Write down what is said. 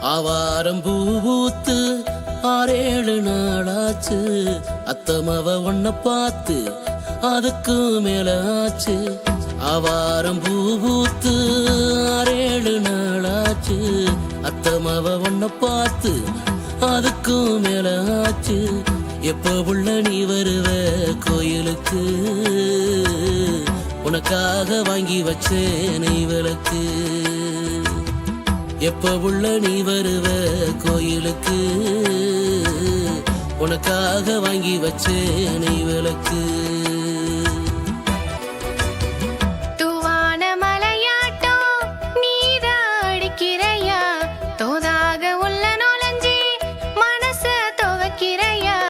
ஆவாரம் பூ பூத்து ஆறேழு நாளாச்சு. அத்தமாவ ஒன்ன பார்த்து அதுக்கு மேல ஆச்சு. ஆவாரம் பூ பூத்து ஆறேழு நாளாச்சு. அத்தமாவ ஒன்ன பார்த்து அதுக்கு மேல ஆச்சு. எப்போ உள்ள நீ வருவ கோயிலுக்கு? உனக்காக வாங்கி வச்சேன் விளக்கு எப்ப உள்ள நீ வருவ கோயிலுக்கு? உனக்காக வாங்கி வச்சேன் நீ விளக்கு